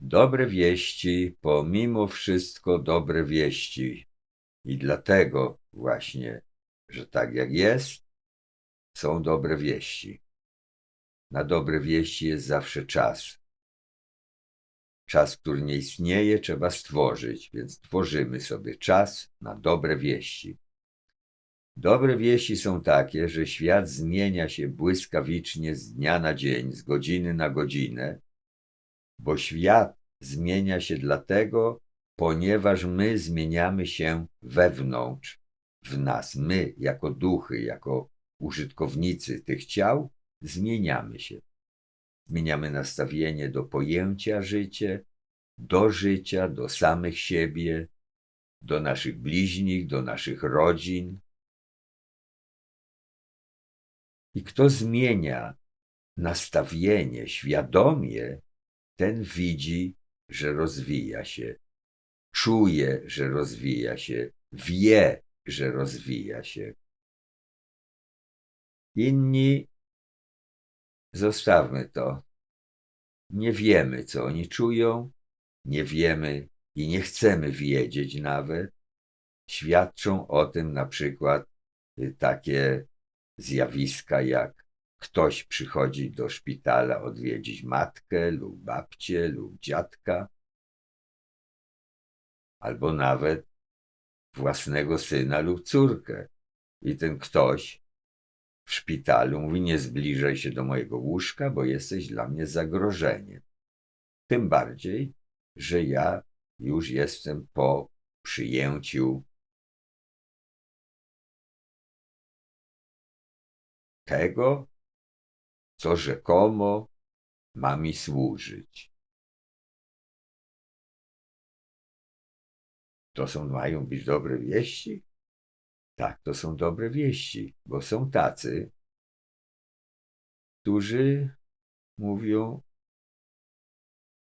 Dobre wieści, pomimo wszystko dobre wieści. I dlatego właśnie, że tak jak jest, są dobre wieści. Na dobre wieści jest zawsze czas. Czas, który nie istnieje, trzeba stworzyć, więc tworzymy sobie czas na dobre wieści. Dobre wieści są takie, że świat zmienia się błyskawicznie z dnia na dzień, z godziny na godzinę, bo świat zmienia się dlatego, ponieważ my zmieniamy się wewnątrz, w nas. My, jako duchy, jako użytkownicy tych ciał, zmieniamy się. Zmieniamy nastawienie do pojęcia życie, do życia, do samych siebie, do naszych bliźnich, do naszych rodzin. I kto zmienia nastawienie świadomie, ten widzi, że rozwija się, czuje, że rozwija się, wie, że rozwija się. Inni zostawmy to. Nie wiemy, co oni czują, nie wiemy i nie chcemy wiedzieć nawet. Świadczą o tym na przykład y, takie zjawiska, jak ktoś przychodzi do szpitala odwiedzić matkę lub babcię lub dziadka, albo nawet własnego syna lub córkę. I ten ktoś w szpitalu mówi: Nie zbliżaj się do mojego łóżka, bo jesteś dla mnie zagrożeniem. Tym bardziej, że ja już jestem po przyjęciu tego, co rzekomo ma mi służyć. To są, mają być dobre wieści? Tak, to są dobre wieści, bo są tacy, którzy mówią: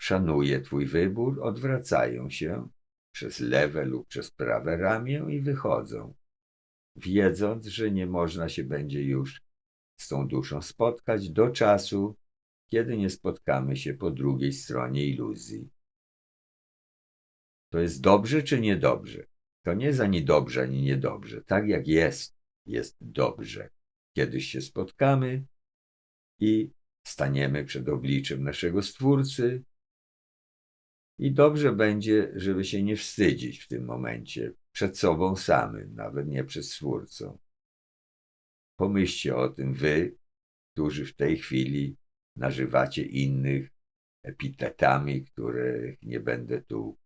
Szanuję Twój wybór, odwracają się przez lewe lub przez prawe ramię i wychodzą, wiedząc, że nie można się będzie już z tą duszą spotkać do czasu, kiedy nie spotkamy się po drugiej stronie iluzji. To jest dobrze czy niedobrze? To nie jest ani dobrze, ani niedobrze. Tak jak jest, jest dobrze. Kiedyś się spotkamy i staniemy przed obliczem naszego Stwórcy. I dobrze będzie, żeby się nie wstydzić w tym momencie przed sobą samym, nawet nie przed Stwórcą. Pomyślcie o tym wy, którzy w tej chwili nazywacie innych epitetami, których nie będę tu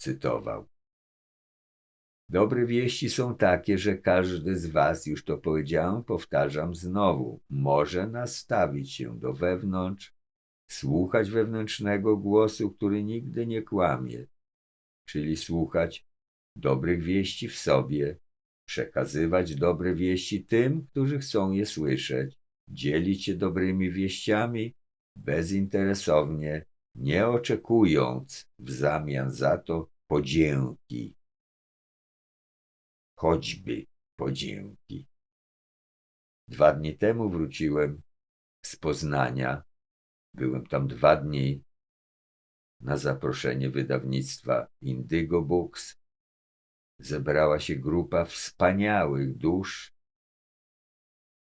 cytował. Dobre wieści są takie, że każdy z Was, już to powiedziałem, powtarzam znowu, może nastawić się do wewnątrz, słuchać wewnętrznego głosu, który nigdy nie kłamie, czyli słuchać dobrych wieści w sobie, przekazywać dobre wieści tym, którzy chcą je słyszeć, dzielić się dobrymi wieściami bezinteresownie, nie oczekując w zamian za to podzięki. Choćby podzięki. Dwa dni temu wróciłem z Poznania. Byłem tam dwa dni na zaproszenie wydawnictwa Indigo Books zebrała się grupa wspaniałych dusz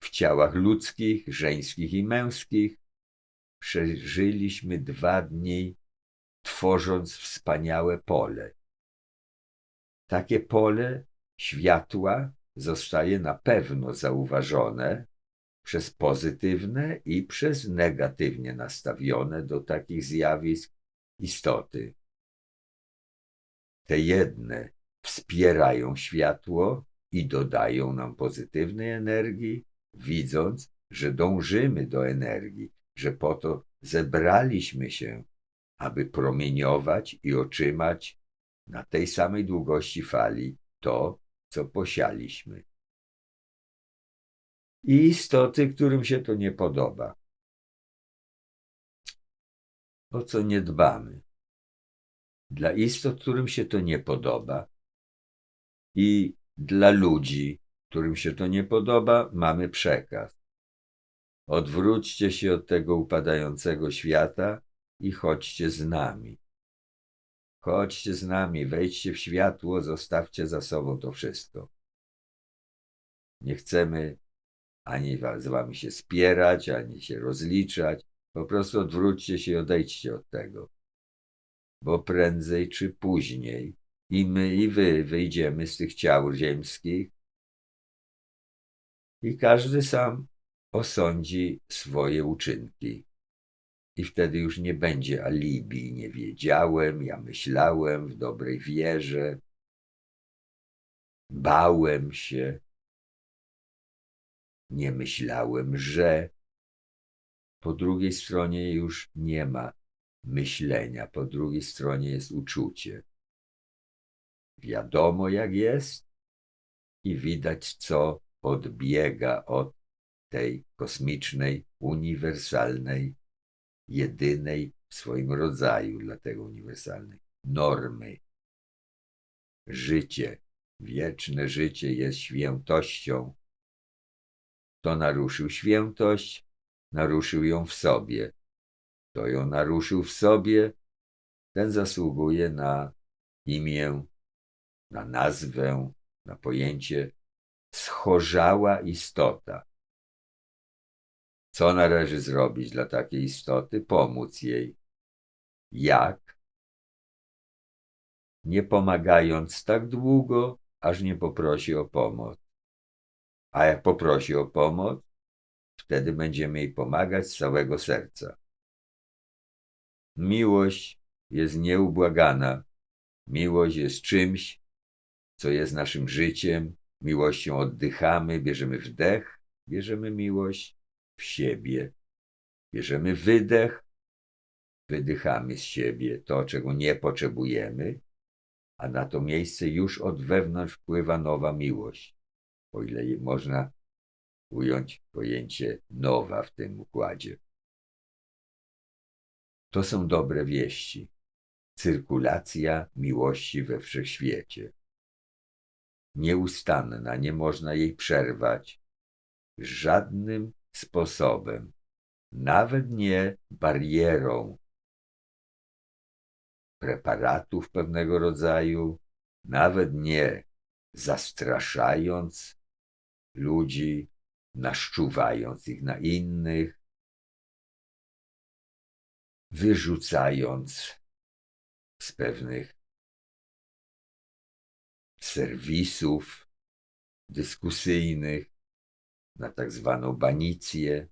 w ciałach ludzkich, żeńskich i męskich. Przeżyliśmy dwa dni, tworząc wspaniałe pole. Takie pole światła zostaje na pewno zauważone przez pozytywne i przez negatywnie nastawione do takich zjawisk istoty. Te jedne wspierają światło i dodają nam pozytywnej energii, widząc, że dążymy do energii, że po to zebraliśmy się, aby promieniować i otrzymać na tej samej długości fali to, co posialiśmy. I istoty, którym się to nie podoba. O co nie dbamy. Dla istot, którym się to nie podoba, i dla ludzi, którym się to nie podoba, mamy przekaz. Odwróćcie się od tego upadającego świata i chodźcie z nami. Chodźcie z nami, wejdźcie w światło, zostawcie za sobą to wszystko. Nie chcemy ani z wami się spierać, ani się rozliczać. Po prostu odwróćcie się i odejdźcie od tego. Bo prędzej czy później i my, i wy wyjdziemy z tych ciał ziemskich i każdy sam osądzi swoje uczynki. I wtedy już nie będzie alibi. Nie wiedziałem, ja myślałem w dobrej wierze, bałem się, nie myślałem, że. Po drugiej stronie już nie ma myślenia, po drugiej stronie jest uczucie. Wiadomo, jak jest, i widać, co odbiega od tej kosmicznej, uniwersalnej, jedynej w swoim rodzaju, dlatego uniwersalnej, normy. Życie, wieczne życie jest świętością. Kto naruszył świętość, naruszył ją w sobie. Kto ją naruszył w sobie, ten zasługuje na imię, na nazwę, na pojęcie schorzała istota. Co należy zrobić dla takiej istoty? Pomóc jej. Jak? Nie pomagając tak długo, aż nie poprosi o pomoc. A jak poprosi o pomoc, wtedy będziemy jej pomagać z całego serca. Miłość jest nieubłagana. Miłość jest czymś, co jest naszym życiem. Miłością oddychamy, bierzemy wdech, bierzemy miłość w siebie. Bierzemy wydech, wydychamy z siebie to, czego nie potrzebujemy, a na to miejsce już od wewnątrz wpływa nowa miłość. O ile można ująć pojęcie nowa w tym układzie. To są dobre wieści. Cyrkulacja miłości we wszechświecie. Nieustanna, nie można jej przerwać żadnym sposobem, nawet nie barierą preparatów pewnego rodzaju, nawet nie zastraszając ludzi, naszczuwając ich na innych, wyrzucając z pewnych serwisów dyskusyjnych na tak zwaną banicję,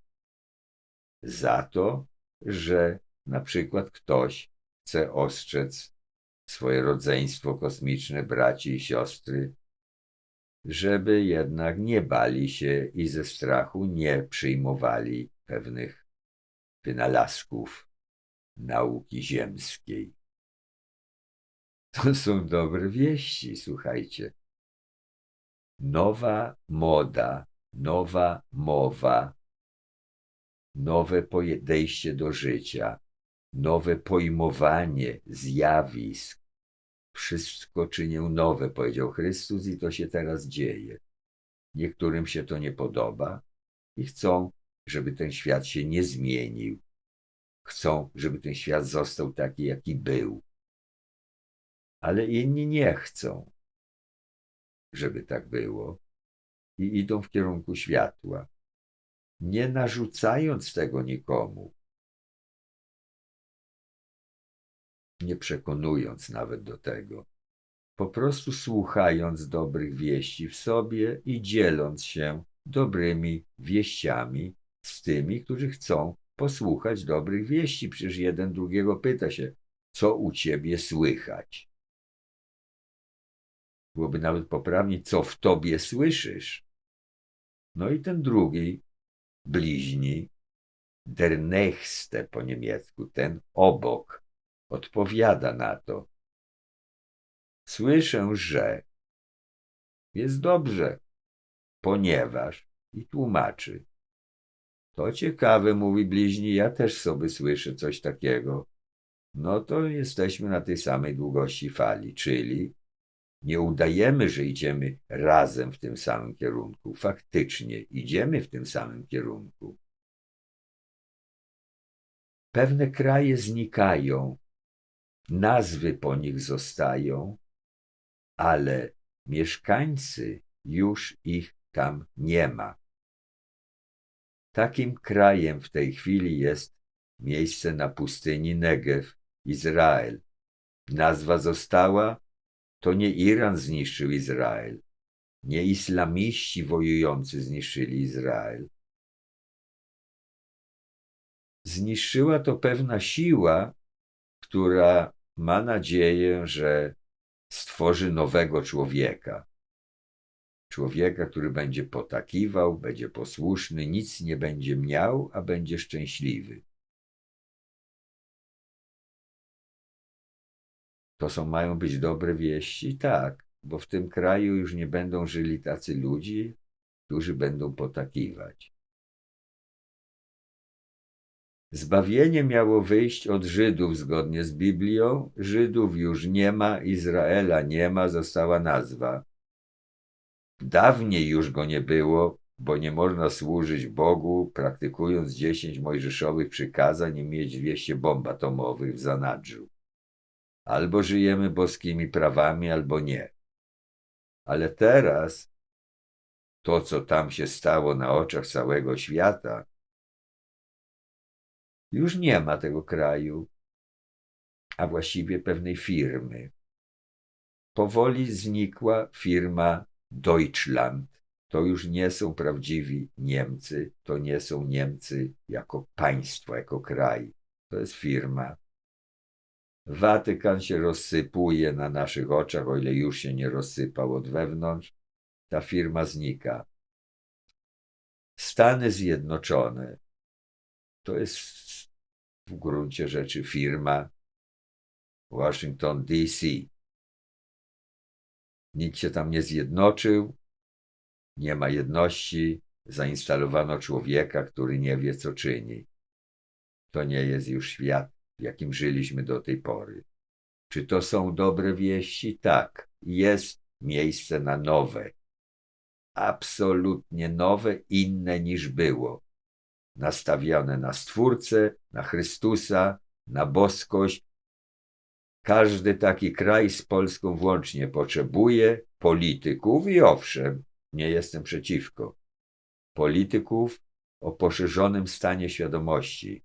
za to, że na przykład ktoś chce ostrzec swoje rodzeństwo kosmiczne, braci i siostry, żeby jednak nie bali się i ze strachu nie przyjmowali pewnych wynalazków nauki ziemskiej. To są dobre wieści, słuchajcie. Nowa moda, nowa mowa, nowe podejście do życia, nowe pojmowanie zjawisk. Wszystko czynię nowe, powiedział Chrystus, i to się teraz dzieje. Niektórym się to nie podoba i chcą, żeby ten świat się nie zmienił. Chcą, żeby ten świat został taki, jaki był. Ale inni nie chcą, żeby tak było i idą w kierunku światła, nie narzucając tego nikomu, nie przekonując nawet do tego, po prostu słuchając dobrych wieści w sobie i dzieląc się dobrymi wieściami z tymi, którzy chcą posłuchać dobrych wieści. Przecież jeden drugiego pyta się, co u ciebie słychać. Byłoby nawet poprawnie, co w tobie słyszysz. No i ten drugi, bliźni, der Nächste po niemiecku, ten obok, odpowiada na to. Słyszę, że jest dobrze, ponieważ i tłumaczy. To ciekawe, mówi bliźni, ja też sobie słyszę coś takiego. No to jesteśmy na tej samej długości fali, czyli nie udajemy, że idziemy razem w tym samym kierunku. Faktycznie idziemy w tym samym kierunku. Pewne kraje znikają, nazwy po nich zostają, ale mieszkańcy już ich tam nie ma. Takim krajem w tej chwili jest miejsce na pustyni Negev, Izrael. Nazwa została, to nie Iran zniszczył Izrael, nie islamiści wojujący zniszczyli Izrael. Zniszczyła to pewna siła, która ma nadzieję, że stworzy nowego człowieka. Człowieka, który będzie potakiwał, będzie posłuszny, nic nie będzie miał, a będzie szczęśliwy. To są, mają być dobre wieści? Tak, bo w tym kraju już nie będą żyli tacy ludzie, którzy będą potakiwać. Zbawienie miało wyjść od Żydów zgodnie z Biblią. Żydów już nie ma, Izraela nie ma, została nazwa. Dawniej już go nie było, bo nie można służyć Bogu, praktykując dziesięć mojżeszowych przykazań i mieć dwieście bomb atomowych w zanadrzu. Albo żyjemy boskimi prawami, albo nie. Ale teraz to, co tam się stało na oczach całego świata, już nie ma tego kraju, a właściwie pewnej firmy. Powoli znikła firma Deutschland. To już nie są prawdziwi Niemcy, to nie są Niemcy jako państwo, jako kraj. To jest firma. Watykan się rozsypuje na naszych oczach, o ile już się nie rozsypał od wewnątrz. Ta firma znika. Stany Zjednoczone to jest w gruncie rzeczy firma Washington DC. Nikt się tam nie zjednoczył, nie ma jedności, zainstalowano człowieka, który nie wie, co czyni. To nie jest już świat, jakim żyliśmy do tej pory. Czy to są dobre wieści? Tak, jest miejsce na nowe. Absolutnie nowe, inne niż było. Nastawione na Stwórcę, na Chrystusa, na boskość, każdy taki kraj z Polską włącznie potrzebuje polityków i owszem, nie jestem przeciwko. Polityków o poszerzonym stanie świadomości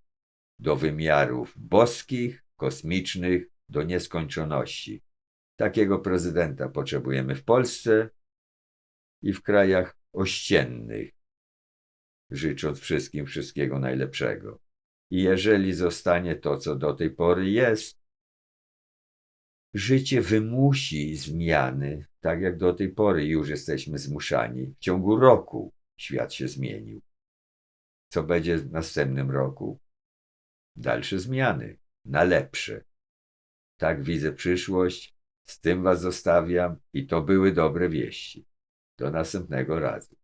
do wymiarów boskich, kosmicznych, do nieskończoności. Takiego prezydenta potrzebujemy w Polsce i w krajach ościennych, życząc wszystkim wszystkiego najlepszego. I jeżeli zostanie to, co do tej pory jest, Życie wymusi zmiany, tak jak do tej pory już jesteśmy zmuszani. W ciągu roku świat się zmienił. Co będzie w następnym roku? Dalsze zmiany, na lepsze. Tak widzę przyszłość, z tym Was zostawiam i to były dobre wieści. Do następnego razu.